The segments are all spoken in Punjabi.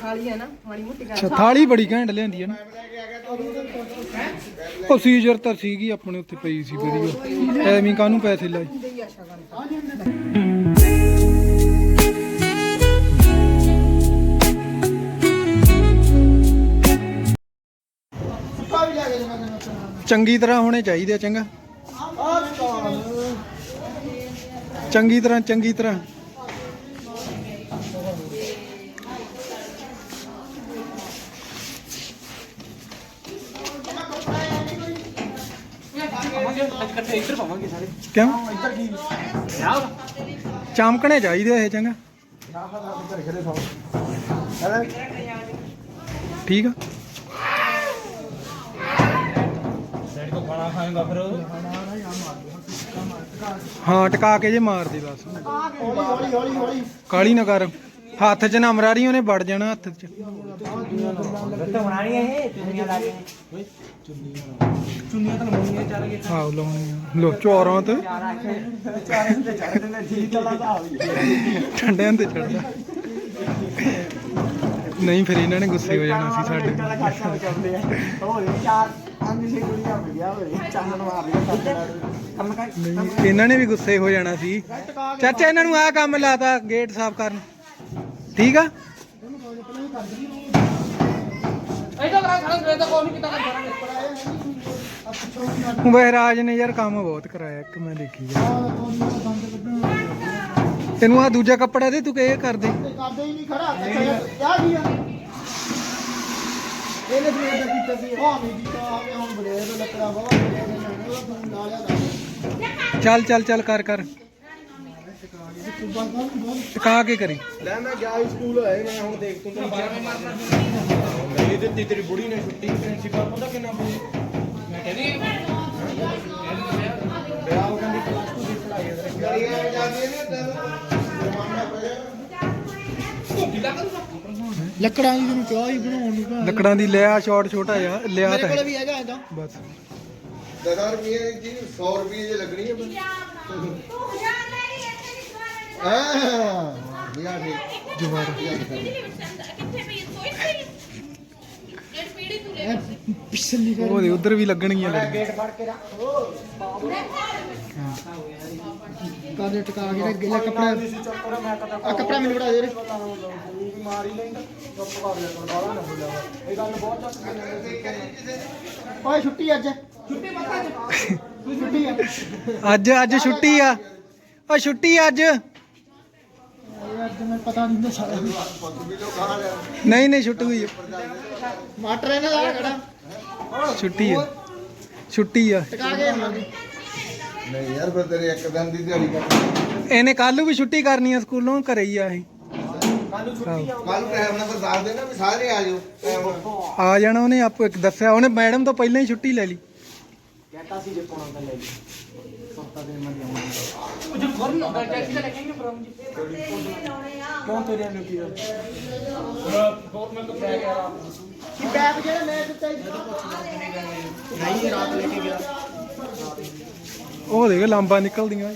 ਸਾਲੀ ਹੈ ਨਾ, ਮਾੜੀ ਮੋਟੀ ਗੱਲ। ਅੱਛਾ, ਥਾਲੀ ਬੜੀ ਘੈਂਟ ਲਿਆਂਦੀ ਹੈ ਨਾ। ਉਹ ਸੀਜ਼ਰ ਤਾਂ ਸੀਗੀ, ਆਪਣੇ ਉੱਤੇ ਪਈ ਸੀ ਵਧੀਆ। ਐਵੇਂ ਕਾਹਨੂੰ ਪੈਸੇ ਲਾਏ। ਹੁੰਦੀ ਆ ਸ਼ਗਨ ਚੰਗੀ ਤਰ੍ਹਾਂ ਹੋਣੇ ਚਾਹੀਦੇ ਆ, ਚੰਗਾ। ਚੰਗੀ ਤਰ੍ਹਾਂ ਚੰਗੀ ਤਰ੍ਹਾਂ। ਕਿਉਂ? ਚਮਕਣੇ ਚਾਹੀਦੇ ਇਹ ਚੰਗਾ। ਠੀਕ ਆ। ਹਾਂ ਟਕਾ ਕੇ ਜੇ ਮਾਰ ਦੇ ਬਸ। ਹੌਲੀ ਹੌਲੀ ਹੌਲੀ ਹੌਲੀ। ਕਾਲੀ ਨਾ ਕਰ। ਹੱਥ 'ਚ ਨਾ ਮਰਾਰੀ ਉਹਨੇ ਵੜ ਜਾਣਾ ਹੱਥ 'ਚ। ਆਹ ਲਾਉਣੀਆਂ ਲੋ ਚੋਰਾਂ ਤੇ। ਠੰਡਿਆਂ ਤੇ ਚੜਦਾ ਨਹੀਂ ਫਿਰ ਇਹਨਾਂ ਨੇ ਗੁੱਸੇ ਹੋ ਜਾਣਾ ਸੀ ਸਾਡੇ। ਇਹਨਾਂ ਨੇ ਵੀ ਗੁੱਸੇ ਹੋ ਜਾਣਾ ਸੀ। ਚਾਚਾ ਇਹਨਾਂ ਨੂੰ ਆਹ ਕੰਮ ਲਾਤਾ ਗੇਟ ਸਾਫ਼ ਕਰਨ। ਠੀਕ ਆ? ਬਹਿਰਾਜ ਨੇ ਯਾਰ ਕੰਮ ਬਹੁਤ ਕਰਾਇਆ, ਇੱਕ ਮੈਂ ਦੇਖੀ ਆ। ਤੈਨੂੰ ਆ ਦੂਜਾ ਕੱਪੜਾ ਦੇ, ਤੂੰ ਕਿ ਕਰ ਦੇ। ਕਰਦੇ ਹੀ ਨਹੀਂ ਖੜਾ ਕਿਆ ਕੀ ਆ ਇਹਨੇ ਸਵੇਰ ਦਾ ਕੀਤਾ ਸੀ ਹਾਂ ਨਹੀਂ ਕੀਤਾ ਆ ਹੁਣ ਬਲੇ ਲੱਕੜਾ ਬਾਵਾ ਬਲੇ ਚੱਲ ਚੱਲ ਚੱਲ, ਕਰ ਕਰ। ਟਕਾ ਕੇ ਕਰੀ। ਲੈ ਮੈਂ ਗਿਆ ਸਕੂਲ ਹੋਏ ਮੈਂ ਹੁਣ ਦੇਖ ਤੂੰ ਤਾਂ ਮੇਰੀ ਦਿੱਤੀ ਤੇਰੀ ਬੁੜੀ ਨੇ ਛੁੱਟੀ ਪ੍ਰਿੰਸੀਪਲ ਪਤਾ ਕਿੰਨਾ ਬੁੜੀ ਮੈਂ ਕਹਿੰਦੀ ਵਿਆਹ ਹੋ ਗਈ ਪਲੱਸ 2 ਦੀ ਪੜ੍ਹਾਈ ਹੈ ਜਾਂਦੀ ਲੱਕੜਾਂ ਦੀ ਤੈਨੂੰ ਕਿਹਾ ਹੀ ਬਣਾਉਣ ਨੂੰ ਲੱਕੜਾਂ ਦੀ ਲਿਆ ਸ਼ਾਰਟ ਛੋਟਾ ਜਿਹਾ ਲਿਆ ਮੇਰੇ ਤਾਂ ਕੋਲ ਹੈ। ਵੀ ਹੈਗਾ ਇਹਦਾ ਬਸ। 10 ਰੁਪਏ ਦੀ 100 ਰੁਪਏ ਜੇ ਲੱਗਣੀ ਹੈ। ਪਿਛਲੀ ਉਹਦੇ ਉਧਰ ਵੀ ਲੱਗਣਗੀਆਂ ਲੜੀਆਂ। ਗੇਟ ਫੜ ਕੇ ਰੱਖ। ਕਾਦੇ ਟਕਾ ਕੇ ਰੱਖ ਗਿਆ ਕੱਪੜਾ। ਆ ਕੱਪੜਾ ਮੈਨੂੰ ਬੜਾ ਦੇ ਰੇ ਮਾਰੀ ਲੈਂਦਾ। ਚੁੱਪ ਕਰ ਲਿਆ ਕਰ ਬਾਹਰ ਨਾ ਬੋਲਿਆ ਕਰ। ਇਹ ਗੱਲ ਬਹੁਤ ਚੱਕ ਓਏ ਛੁੱਟੀ ਅੱਜ। ਛੁੱਟੀ ਮੱਤਾ ਛੁੱਟੀ ਆ। ਅੱਜ ਅੱਜ ਛੁੱਟੀ ਆ। ਓ ਛੁੱਟੀ ਅੱਜ। ਪਤਾ ਨਹੀਂ ਸਾਰਾ ਨਹੀਂ ਛੁੱਟੀ। ਮਾਟਰ ਇਹਨਾਂ ਦਾ ਖੜਾ ਛੁੱਟੀ ਆ। ਛੁੱਟੀ ਆ। ਟਕਾ ਕੇ ਆਵਾਂਗੇ। ਨਹੀਂ ਯਾਰ ਫਿਰ ਤੇਰੇ ਇੱਕ ਦਿਨ ਦੀ ਦਿਹਾੜੀ ਕੱਟ ਇਹਨੇ ਕੱਲ ਨੂੰ ਵੀ ਛੁੱਟੀ ਕਰਨੀ ਆ ਸਕੂਲੋਂ ਘਰੇ ਹੀ ਆ ਇਹ। ਕੱਲ ਟਾਈਮ ਨਾਲ ਫਿਰ ਦੱਸ ਦੇਣਾ ਵੀ ਸਾਰੇ ਆ ਜਾਓ। ਟਾਈਮ ਨਾਲ। ਆ ਜਾਣਾ ਉਹਨੇ ਆਪੋ ਇੱਕ ਦੱਸਿਆ। ਉਹਨੇ ਮੈਡਮ ਤੋਂ ਪਹਿਲਾਂ ਹੀ ਛੁੱਟੀ ਲੈ ਲਈ। ਪਾਉਣਾ ਤਾਂ ਲੈ ਲਈ ਸੱਤਾ ਦਿਨ ਮੈਂ ਕਿਉਂ ਤੇਰੇ ਨੂੰ ਕੀ ਹੋਰ ਮੈਂ ਕੋ ਪੈ ਗਿਆ ਕਿ ਪੈਪ ਜਿਹੜਾ ਮੈਂ ਦਿੱਤਾ ਨਹੀਂ ਰਾਤ ਲੈ ਕੇ ਗਿਆ। ਉਹ ਦੇਖ ਲਾਂਬਾ ਨਿਕਲਦੀਆਂ।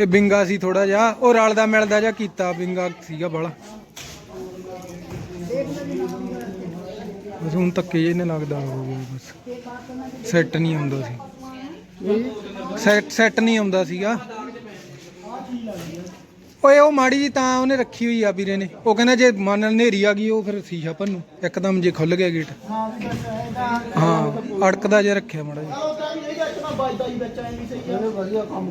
ਇਹ ਬਿੰਗਾ ਸੀ ਥੋੜਾ ਜਿਹਾ, ਉਹ ਰਲਦਾ ਮਿਲਦਾ ਜਿਹਾ ਕੀਤਾ, ਬਿੰਗਾ ਸੀਗਾ ਬੜਾ ਬਸ ਹੁਣ ਧੱਕੇ ਜਿਹੇ ਨੇ ਲੱਗਦਾ ਹੋ ਗਿਆ, ਬਸ। ਸੈੱਟ ਨਹੀਂ ਆਉਂਦਾ ਸੀ। ਸੈੱਟ ਸੈੱਟ ਨਹੀਂ ਆਉਂਦਾ ਸੀਗਾ। ਓਏ, ਉਹ ਮਾੜੀ ਜੀ ਤਾਂ ਉਹਨੇ ਰੱਖੀ ਹੋਈ ਆ ਵੀਰੇ ਨੇ। ਉਹ ਕਹਿੰਦਾ ਜੇ ਮਨ ਹਨੇਰੀ ਆ ਗਈ, ਉਹ ਫਿਰ ਸੀਸ਼ਾ ਭੰਨੂ। ਇੱਕਦਮ ਜੇ ਖੁੱਲ ਗਿਆ ਗੇਟ। ਹਾਂ ਹਾਂ ਅੜਕਦਾ ਜੇ ਰੱਖਿਆ ਮਾੜਾ ਜੀ ਉਹ ਤਾਂ ਨਹੀਂ ਇਹਦਾ ਇਤਨਾ ਬਾਈਦਾ ਹੀ ਬੱਚਾ ਨਹੀਂ ਸਹੀ ਹੈ ਵਧੀਆ ਕੰਮ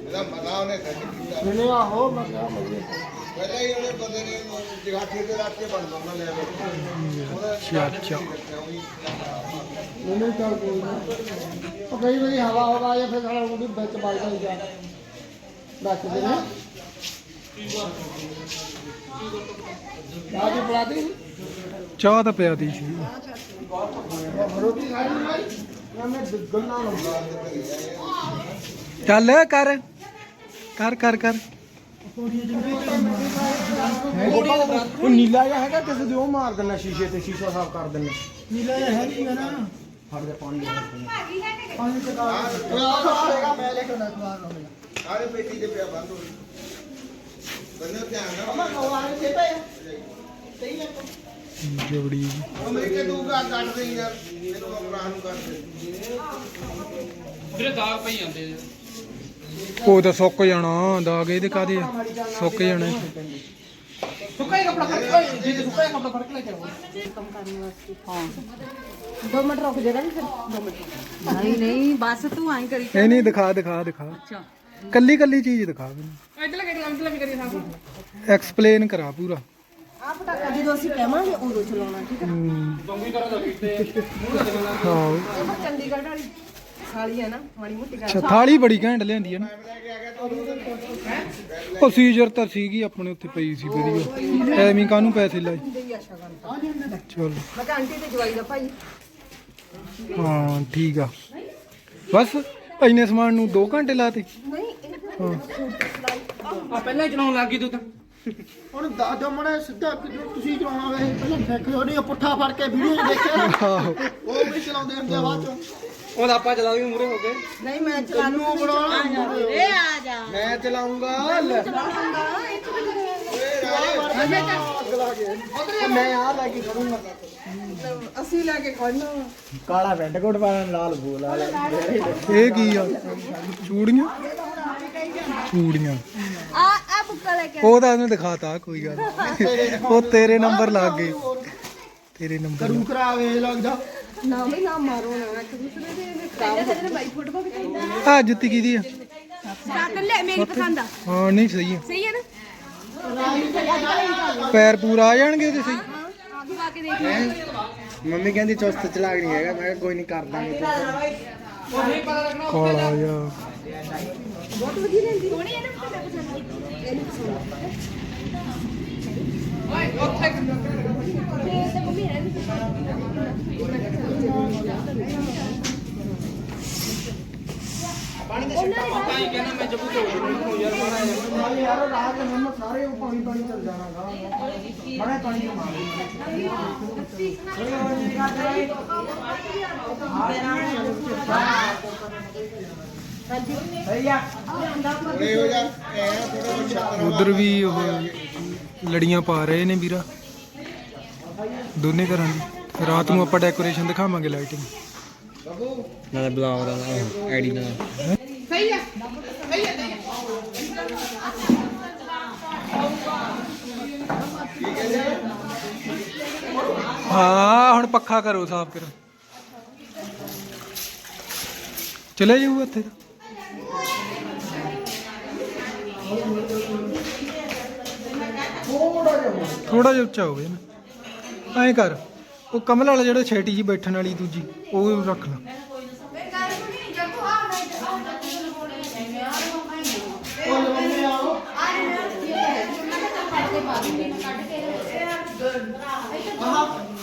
ਇਹਦਾ ਮਜ਼ਾ ਉਹਨੇ ਸੈੱਟ ਕੀਤਾ। ਮੈਨੇ ਆਹੋ ਮੈਂ ਕਿਹਾ ਵਧੀਆ। ਪਹਿਲਾਂ ਹੀ ਉਹਨੇ ਬੰਦੇ ਨੇ ਜਗਾਠੀ ਤੇ ਰੱਖ ਕੇ ਬਣਦਾ ਉਹਨਾਂ ਲੈ ਅੱਛਾ ਅੱਛਾ। ਮੈਨੂੰ ਚੱਲ ਕੋਈ ਨਾ। ਉਹ ਕਈ ਵਾਰੀ ਹਵਾ ਹਵਾ ਜਾਂ ਫਿਰ ਸਾਲਾ ਉਹਦੇ ਵਿੱਚ ਵੱਜਦਾ ਹੀ ਜਾ ਰੱਖਦੇ ਨੇ। ਆਜੀ ਪਲਾਦੀ ਚਾਹ ਤਾਂ ਸੀ ਰੋਟੀ ਨਹੀਂ ਮੈਂ ਗੱਲਾਂ ਲੰਦਾ ਚੱਲ ਕਰ ਕਰ ਕਰ ਕਰ। ਉਹ ਨੀਲਾ ਜਿਹਾ ਹੈਗਾ ਕਿਸੇ ਦੇ ਉਹ ਮਾਰ ਦਿੰਦਾ ਸ਼ੀਸ਼ੇ ਤੇ ਸ਼ੀਸ਼ਾ ਸਾਫ਼ ਕਰ ਦਿੰਦਾ। ਨੀਲਾ ਜਿਹਾ ਹੈ ਨਹੀਂ ਨਾ। ਫੜ ਦੇ ਪਾਣੀ ਦੇ ਪਾਣੀ ਤੇ ਕਾ ਮੈਂ ਲੈ ਕੇ ਨਾ ਖਵਾ ਸਾਰੇ ਪੇਟੀ ਦੇ ਪਿਆ ਬੰਦ ਹੋ ਬੰਦੇ ਧਿਆਨ ਨਾਲ ਅਮਾ ਕਵਾਰੇ ਤੇ ਪਏ ਸਹੀ ਹੈ ਜਬੜੀ। ਉਹ ਤੂੰ ਕਾ ਕੱਟ ਦੇ ਯਾਰ ਮੈਨੂੰ ਆਪਣਾ ਨੂੰ ਕੱਟ ਦੇ ਉਹ ਤਾਂ ਸੁੱਕ ਜਾਣਾ ਦਾਗ ਇਹਦੇ ਕਾਦੇ ਸੁੱਕ ਜਾਣਾ। ਸੁੱਕਾ ਹੀ ਕਪੜਾ ਫੜ ਕੇ ਜੀ ਸੁੱਕਾ ਹੀ ਕਪੜਾ ਫੜ ਕੇ ਲੈ ਕੇ ਆਓ। ਕੰਮ ਕਰਨ ਵਾਸਤੇ ਹਾਂ। 2 ਮਿੰਟ ਰੁਕ ਜਾਏਗਾ ਜੀ ਫਿਰ 2 ਮਿੰਟ। ਨਹੀਂ ਨਹੀਂ ਬਸ ਤੂੰ ਐਂ ਕਰੀ। ਇਹ ਨਹੀਂ ਦਿਖਾ ਦਿਖਾ ਦਿਖਾ। ਕੱਲੀ ਕੱਲੀ ਚੀਜ਼ ਦਿਖਾ ਮੈਨੂੰ। ਇੱਧਰ ਲੱਗੇ ਇੱਧਰ ਲੱਗੇ ਕਰੀ ਸਾਹ ਐਕਸਪਲੇਨ ਕਰਾ ਪੂਰਾ। ਆ ਪਟਾਕਾ ਜਦੋਂ ਅਸੀਂ ਕਹਾਂਗੇ ਉਦੋਂ ਚਲਾਉਣਾ ਠੀਕ ਹੈ ਹਾਂ। ਇਹ ਤਾਂ ਚੰਡੀਗੜ੍ਹ ਵਾਲੀ ਸਾਲੀ ਹੈ ਨਾ ਮਾੜੀ ਮੋਟੀ ਗੱਲ। ਅੱਛਾ ਥਾਲੀ ਬੜੀ ਘੈਂਟ ਲਿਆਂਦੀ ਹੈ ਨਾ। ਉਹ ਸੀਜ਼ਰ ਤਾਂ ਸੀਗੀ ਆਪਣੇ ਉੱਥੇ ਪਈ ਸੀ ਵਧੀਆ ਐਵੇਂ ਕਾਹਨੂੰ ਪੈਸੇ ਲਾਏ। ਹੁੰਦੇ ਹੀ ਆ ਸ਼ਗਨ ਚਲੋ। ਮੈਂ ਕਿਹਾ ਆਂਟੀ ਤੇ ਜਵਾਈ ਦਾ ਭਾਈ। ਹਾਂ ਠੀਕ ਆ। ਬਸ ਇੰਨੇ ਸਮਾਨ ਨੂੰ 2 ਘੰਟੇ ਲਾਤੇ। ਨਹੀਂ ਇਹ ਆ ਪਹਿਲਾਂ ਹੀ ਚਲਾਉਣ ਲੱਗ ਗਈ ਤੂੰ ਤਾਂ। ਹੁਣ ਦੱਸ ਦਿਓ ਮੜਾ ਸਿੱਧਾ ਕਿਦੋਂ ਤੁਸੀਂ ਚਲਾਉਣਾ ਵੇ ਪਹਿਲਾਂ ਸਿੱਖ ਲਿਓ ਨਹੀਂ ਉਹ ਪੁੱਠਾ ਫੜ ਕੇ ਵੀਡੀਓ ਦੇਖਿਆ ਆਹੋ। ਉਹ ਵੀ ਚਲਾਉਂਦੇ ਹੁੰਦੇ ਆ ਬਾਅਦ ਚੋਂ। ਉਹ ਤਾਂ ਆਪਾਂ ਚਲਾ ਵੀ ਮੂਰੇ ਹੋ ਗਏ। ਨਹੀਂ ਮੈਂ ਚਲਾ ਨੂੰ ਬਣਾਉਣਾ ਏ ਆ ਜਾ। ਮੈਂ ਚਲਾਉਂਗਾ। ਲੈ ਮੈਂ ਆ। ਲੈ ਕੇ ਕਰੂੰਗਾ। ਅਸੀਂ ਲੈ ਕੇ ਖੜਨਾ ਕਾਲਾ ਪੈਂਟ ਕੋਟ ਪਾਣਾ ਲਾਲ ਬੋਲ ਵਾਲੇ ਇਹ ਕੀ ਆ? ਚੂੜੀਆਂ? ਚੂੜੀਆਂ। ਆ ਬੁੱਕਾ ਲੈ ਕੇ ਉਹ ਤਾਂ ਉਹਨੂੰ ਦਿਖਾਤਾ ਕੋਈ ਗੱਲ ਨੀ। ਉਹ ਤੇਰੇ ਨੰਬਰ ਲੱਗ ਗਏ। ਤੇਰੇ ਨੰਬਰ ਕਰੂ ਕਰਾਵੇ ਲੱਗਦਾ ਨਾ ਵੀ ਨਾ ਮਾਰੋ ਨਾ। ਇੱਕ ਦੂਸਰੇ ਦੇ ਖਰਾਬ ਹੋ ਬਾਈ ਫੋਟੋ ਵੀ ਚਾਹੀਦਾ ਆ ਜੁੱਤੀ ਕਿਹਦੀ ਆ? ਸਾਕਰ ਲੈ ਮੇਰੀ ਪਸੰਦ ਆ। ਹਾਂ ਨਹੀਂ ਸਹੀ ਆ। ਸਹੀ ਹੈ ਨਾ? ਪੈਰ ਪੂਰਾ ਆ ਜਾਣਗੇ ਉਹਦੇ ਸਹੀ? ਆ ਵੀ ਪਾ ਕੇ ਦੇਖ ਲੈ। ਮੰਮੀ ਕਹਿੰਦੀ ਚੁਸਤ ਚਲਾਕ ਨਹੀਂ ਹੈਗਾ। ਮੈਂ ਕਿਹਾ ਕੋਈ ਨਹੀਂ ਕਰ ਦਾਂਗੇ। ਕਾਲਾ ਯਾ ਬਹੁਤ ਵਧੀਆ ਲੈਂਦੀ। ਸੋਹਣੀ ਹੈ ਨਾ ਮੈਂ ਪਸੰਦ। ਕੀਤੀ ਇਹਨੂੰ ਪਸੰਦ ਤੇ ਮੰਮੀ ਹੈ ਤਾਂ ਹੀ ਕਹਿੰਦਾ ਮੈਂ ਜੱਬੂ ਤੋਂ ਯਾਰ ਮਾਰਾ ਨਾਲੇ ਯਾਰ ਰਾਤ ਨੂੰ ਮੰਮਾ ਸਾਰੇ ਉਹ ਪਾਣੀ ਪਾਣੀ ਚੱਲ ਜਾਣਾਗਾ ਬੜਾ ਪਾਣੀ ਮਾਰ ਉਹਨੇ ਹੋ ਜਾ ਐ ਥੋੜਾ ਛੱਤਰ ਉਧਰ ਵੀ ਉਹ ਲੜੀਆਂ ਪਾ ਰਹੇ ਨੇ ਵੀਰਾ। ਦੋਨੇ ਘਰਾਂ ਦੀ। ਰਾਤ ਨੂੰ ਆਪਾਂ ਡੈਕੋਰੇਸ਼ਨ ਦਿਖਾਵਾਂਗੇ ਲਾਈਟਿੰਗ ਨਾਲੇ ਬਲੌਗ ਦਾ ਆਈਡੀ ਨਾਲ ਹਾਂ ਹੁਣ ਪੱਖਾ ਕਰੋ ਸਾਫ਼ ਕਰੋ। ਚਲੇ ਜਾਊ ਉੱਥੇ ਥੋੜਾ ਜਿਹਾ ਉੱਚਾ ਹੋਵੇ ਨਾ। ਐਂ ਕਰ ਉਹ ਕਮਲ ਵਾਲਾ ਜਿਹੜਾ ਛੇਟੀ ਜੀ ਬੈਠਣ ਵਾਲੀ ਦੂਜੀ ਉਹ ਰੱਖ ਲਾ।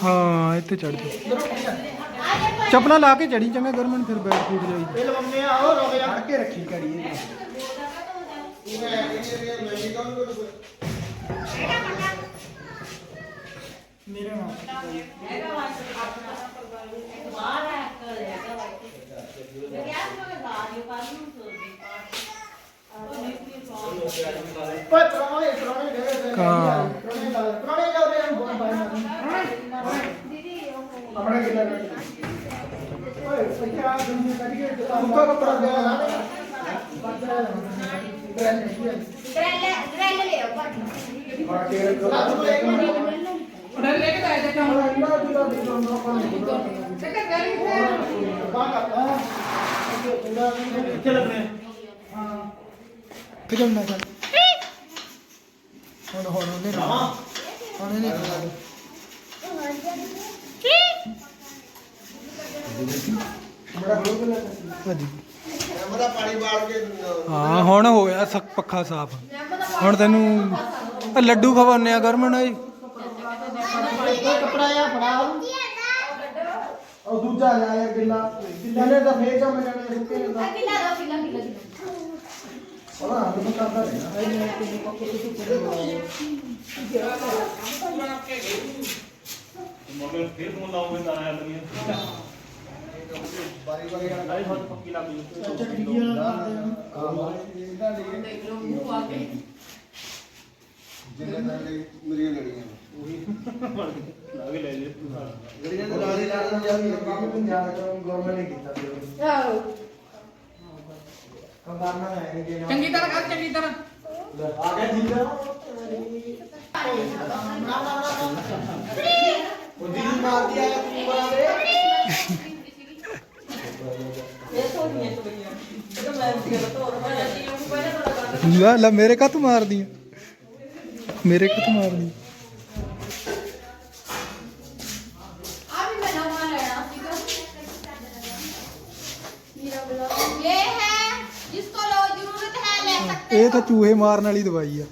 ਹਾਂ ਇੱਥੇ ਚੜ ਜਾ। ਚੱਪਲਾਂ ਲਾ ਕੇ ਚੜੀ ਚੰਗਾ ਗਰਮਨ ਫਿਰ ਬੈਠ ਫੂਟ ਜਾਈ। ਇਹ ਲੰਮੇ ਆ ਉਹ ਰੋਗ ਜਾ ਕੇ ਰੱਖੀ ਕਰੀ ਇਹ ਮੇਰੇ ਬਾਈ ਆਪਣਾ ਕਿਲਾ ਓਏ ਪੱਚਾ ਦੁਨੀਆ ਕੱਢ ਕੇ ਉੱਕਾ ਕੱਪੜਾ ਦੇ ਨਾ ਕਿੱਥੇ ਜਾਣਾ ਚੱਲ ਹੁਣ ਹੁਣ ਉਹਨੇ ਖਾਣਾ ਹੁਣ ਇਹਨੇ ਖਾਣਾ ਬੜਾ ਗਲੋਬਲ ਹੈ ਪਾਣੀ ਬਾਲ ਕੇ ਹਾਂ ਹੁਣ ਹੋ ਗਿਆ ਸਖ ਪੱਖਾ ਸਾਫ਼। ਹੁਣ ਤੈਨੂੰ ਆਹ ਲੱਡੂ ਖਵਾਉਂਦੇ ਆ ਗਰਮਨ ਏ ਕਪੜਾ ਆ ਫੜਾ ਉਹ ਦੂਜਾ ਲੈ ਆਇਆ ਗਿੱਲਾ। ਗਿੱਲਾ ਨੇ ਤਾਂ ਫੇਰ ਜਮ ਜਾਣੇ ਸੁੱਕੇ ਨੇ ਤਾਂ ਕਿਲਾ ਦਾ ਕਿਲਾ ਕਿਲਾ ਕਿਲਾ ਉਹਦਾ ਹੱਥ ਨੂੰ ਕਰਦਾ ਰਹਿਣਾ ਜਿੰਨੇ ਤੱਕ ਮੇਰੀਆਂ ਲੜੀਆਂ ਜਿਹੜੀਆਂ ਦੇ ਲਾਲੇ ਲਾਲੇ ਨੂੰ ਜਾਂਦੀ ਹੈ। ਪੰਜਾਬ ਗਵਰਨਮੈਂਟ ਨੇ ਕੀਤਾ ਤੇ ਆਓ ਕੰਬਾਰਨਾ ਹੈ ਜੇ ਚੰਗੀ ਤਰ੍ਹਾਂ ਕਰ ਚੰਗੀ ਤਰ੍ਹਾਂ। ਆ ਗਿਆ ਜੀਦਾ ਉਹ ਦਿੱਲੀ ਮਾਰਦੀ ਆ ਤੂੰ ਬਰਾਬਰ ਲੈ ਲੈ ਮੇਰੇ ਕੱਤ ਮਾਰਦੀ ਆ? ਮੇਰੇ ਕੱਤ ਮਾਰਦੀ ਆ? ਵੀ ਮੈਂ ਨਵਾਂ ਲੈਣਾ ਸੀਗਾ ਮੇਰਾ ਬਲੌਗ ਇਹ ਹੈ ਜਿਸ ਕੋ ਲੋ ਜ਼ਰੂਰਤ ਹੈ ਲੈ ਸਕਤੇ ਇਹ ਤਾਂ ਚੂਹੇ ਮਾਰਨ ਵਾਲੀ ਦਵਾਈ ਆ।